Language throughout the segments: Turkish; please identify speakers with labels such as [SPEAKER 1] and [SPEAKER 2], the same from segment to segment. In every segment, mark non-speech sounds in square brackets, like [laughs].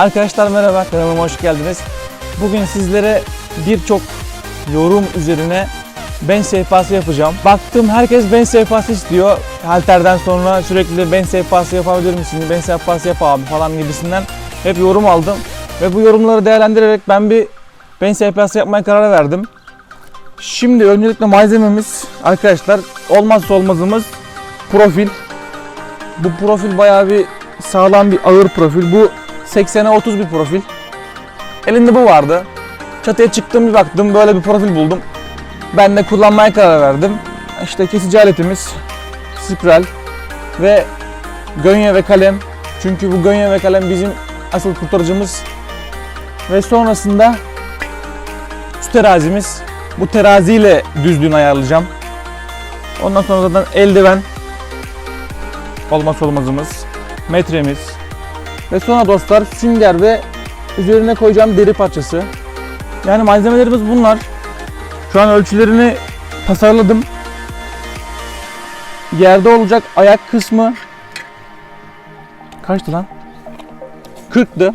[SPEAKER 1] Arkadaşlar merhaba kanalıma hoş geldiniz. Bugün sizlere birçok yorum üzerine bench sehpası yapacağım. Baktım herkes bench sehpası istiyor. Halterden sonra sürekli bench sehpası yapabilir misin? Bench sehpası yap abi falan gibisinden hep yorum aldım. Ve bu yorumları değerlendirerek ben bir bench sehpası yapmaya karar verdim. Şimdi öncelikle malzememiz arkadaşlar olmazsa olmazımız profil. Bu profil bayağı bir sağlam bir ağır profil. Bu 80'e 30 bir profil. Elinde bu vardı. Çatıya çıktım bir baktım böyle bir profil buldum. Ben de kullanmaya karar verdim. İşte kesici aletimiz, spiral ve gönye ve kalem. Çünkü bu gönye ve kalem bizim asıl kurtarıcımız. Ve sonrasında şu terazimiz. Bu teraziyle düzlüğünü ayarlayacağım. Ondan sonra zaten eldiven olmazsa olmazımız. Metremiz. Ve sonra dostlar sünger ve üzerine koyacağım deri parçası. Yani malzemelerimiz bunlar. Şu an ölçülerini tasarladım. Yerde olacak ayak kısmı kaçtı lan? 40'tı.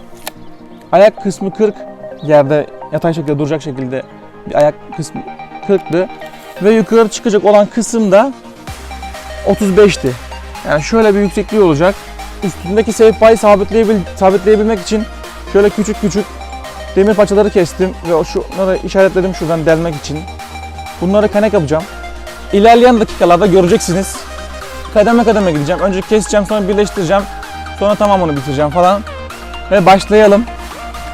[SPEAKER 1] Ayak kısmı 40. Yerde yatay şekilde duracak şekilde bir ayak kısmı 40'tı. Ve yukarı çıkacak olan kısım da 35'ti. Yani şöyle bir yüksekliği olacak. Üstündeki sehpayı sabitleyebil sabitleyebilmek için şöyle küçük küçük demir parçaları kestim ve şunları işaretledim şuradan delmek için. Bunları kanek yapacağım. İlerleyen dakikalarda göreceksiniz. Kademe kademe gideceğim. Önce keseceğim sonra birleştireceğim. Sonra tamamını bitireceğim falan. Ve başlayalım.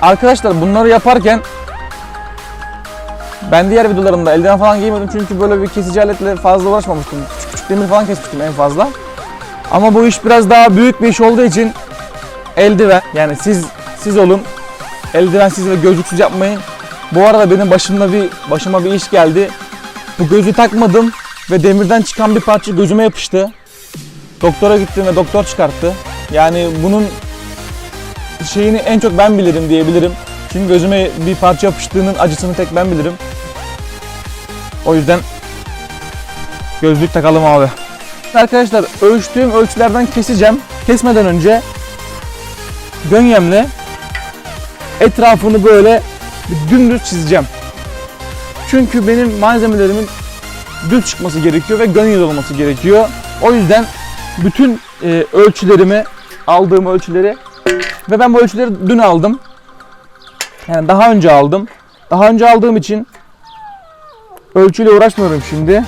[SPEAKER 1] Arkadaşlar bunları yaparken ben diğer videolarımda eldiven falan giymedim çünkü böyle bir kesici aletle fazla uğraşmamıştım. Küçük küçük demir falan kesmiştim en fazla. Ama bu iş biraz daha büyük bir iş olduğu için eldiven yani siz siz olun. Eldivensiz ve gözlüksüz yapmayın. Bu arada benim başımda bir başıma bir iş geldi. Bu gözü takmadım ve demirden çıkan bir parça gözüme yapıştı. Doktora gittim ve doktor çıkarttı. Yani bunun şeyini en çok ben bilirim diyebilirim. Çünkü gözüme bir parça yapıştığının acısını tek ben bilirim. O yüzden gözlük takalım abi. Arkadaşlar ölçtüğüm ölçülerden keseceğim. Kesmeden önce gönyemle etrafını böyle dümdüz çizeceğim. Çünkü benim malzemelerimin düz çıkması gerekiyor ve gönye olması gerekiyor. O yüzden bütün e, ölçülerimi, aldığım ölçüleri ve ben bu ölçüleri dün aldım. Yani daha önce aldım. Daha önce aldığım için ölçüyle uğraşmıyorum şimdi.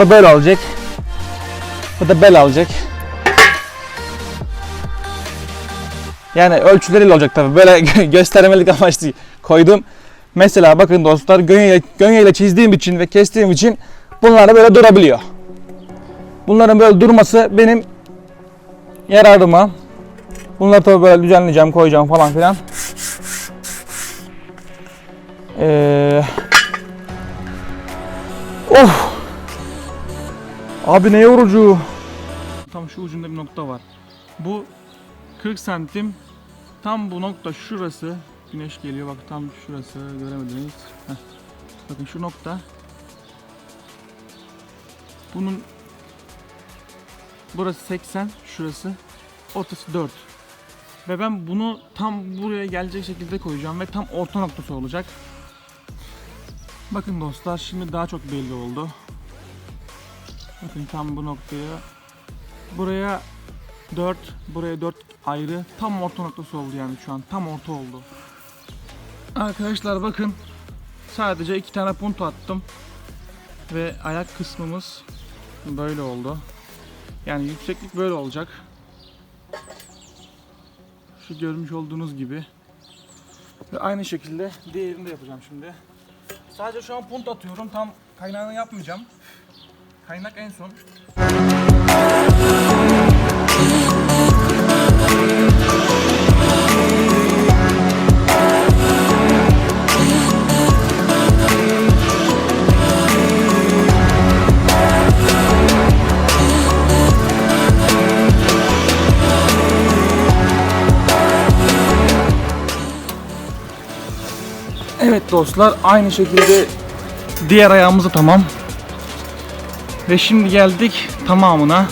[SPEAKER 1] Da böyle olacak. Bu da böyle olacak. Yani ölçüleriyle olacak tabii. Böyle [laughs] göstermelik amaçlı koydum. Mesela bakın dostlar gönye, gönyeyle çizdiğim için ve kestiğim için bunlar da böyle durabiliyor. Bunların böyle durması benim yararıma. Bunları tabii böyle düzenleyeceğim, koyacağım falan filan. Ee, of! Abi ne yorucu. Tam şu ucunda bir nokta var. Bu 40 santim. Tam bu nokta şurası. Güneş geliyor bak tam şurası göremediniz. Heh. Bakın şu nokta. Bunun burası 80, şurası ortası 4. Ve ben bunu tam buraya gelecek şekilde koyacağım ve tam orta noktası olacak. Bakın dostlar şimdi daha çok belli oldu. Bakın tam bu noktaya. Buraya 4, buraya 4 ayrı. Tam orta noktası oldu yani şu an. Tam orta oldu. Arkadaşlar bakın. Sadece iki tane punto attım. Ve ayak kısmımız böyle oldu. Yani yükseklik böyle olacak. Şu görmüş olduğunuz gibi. Ve aynı şekilde diğerini de yapacağım şimdi. Sadece şu an punto atıyorum. Tam kaynağını yapmayacağım. Kaynak en son. Evet dostlar aynı şekilde diğer ayağımız da tamam. Ve şimdi geldik tamamına.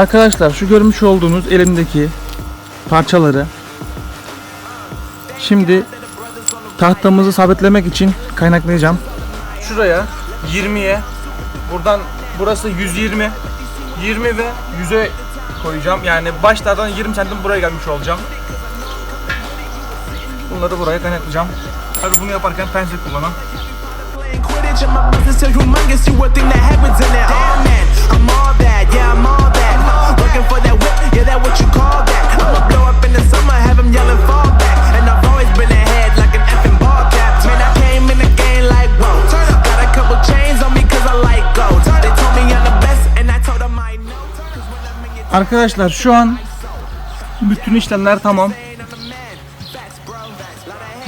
[SPEAKER 1] Arkadaşlar şu görmüş olduğunuz elimdeki parçaları şimdi tahtamızı sabitlemek için kaynaklayacağım. Şuraya 20'ye buradan burası 120 20 ve 100'e koyacağım. Yani başlardan 20 santim buraya gelmiş olacağım. Bunları buraya kaynaklayacağım. Tabi bunu yaparken pense kullanın.
[SPEAKER 2] I'm all that, yeah, I'm all that. Looking for that whip, yeah, that what you call that. I'ma blow up in the summer, have them yelling fall back. And I've always been ahead like an effing ball cap. Man, I came in the game like whoa. Got a couple chains on me cause I like gold. They told me I'm the best and I told them I know.
[SPEAKER 1] Arkadaşlar şu an bütün işlemler tamam.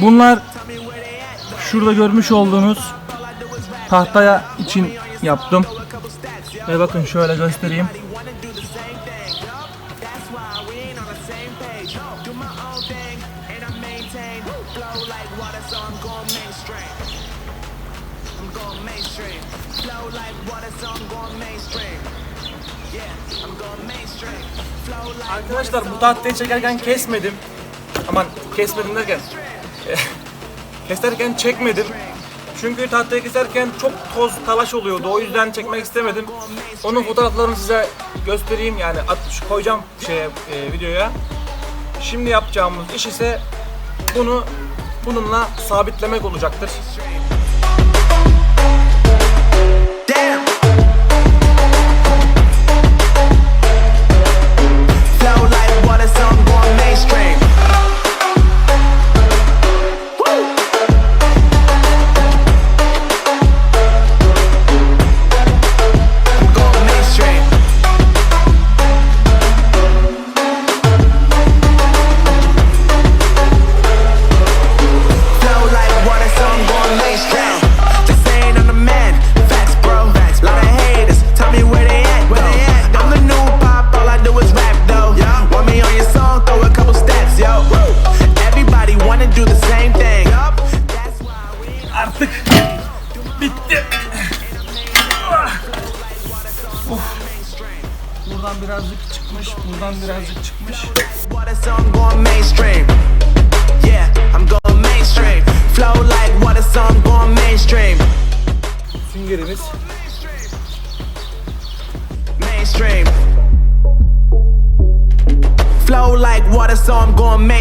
[SPEAKER 1] Bunlar şurada görmüş olduğunuz tahtaya için yaptım. Ve bakın şöyle göstereyim. Arkadaşlar bu tahtayı çekerken kesmedim. Aman kesmedim derken [laughs] keserken çekmedim. Çünkü tahtayı keserken çok toz talaş oluyordu. O yüzden çekmek istemedim. Onun fotoğraflarını size göstereyim yani at, koyacağım şeye e, videoya. Şimdi yapacağımız iş ise bunu bununla sabitlemek olacaktır.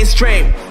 [SPEAKER 2] Mainstream.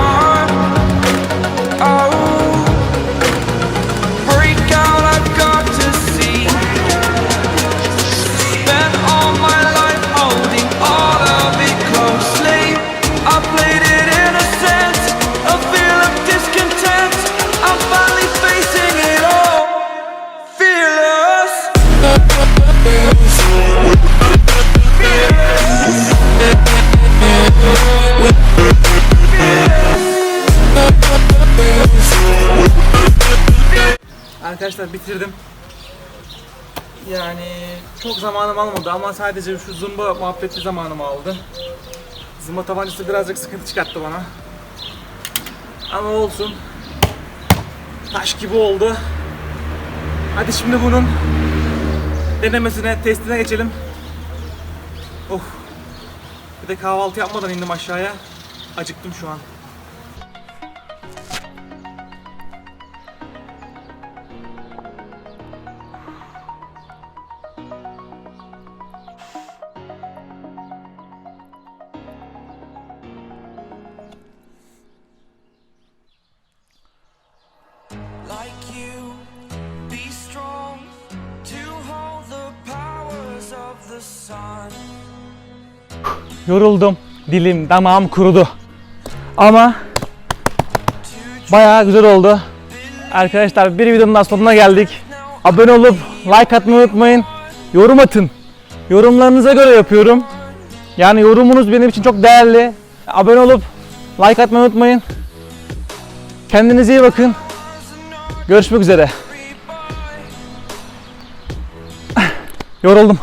[SPEAKER 1] Arkadaşlar bitirdim. Yani çok zamanım almadı ama sadece şu zımba muhabbeti zamanımı aldı. Zımba tabancası birazcık sıkıntı çıkarttı bana. Ama olsun. Taş gibi oldu. Hadi şimdi bunun denemesine, testine geçelim. Of. Bir de kahvaltı yapmadan indim aşağıya. Acıktım şu an. Yoruldum. Dilim, damağım kurudu. Ama bayağı güzel oldu. Arkadaşlar bir videonun daha sonuna geldik. Abone olup like atmayı unutmayın. Yorum atın. Yorumlarınıza göre yapıyorum. Yani yorumunuz benim için çok değerli. Abone olup like atmayı unutmayın. Kendinize iyi bakın. Görüşmek üzere. [laughs] Yoruldum.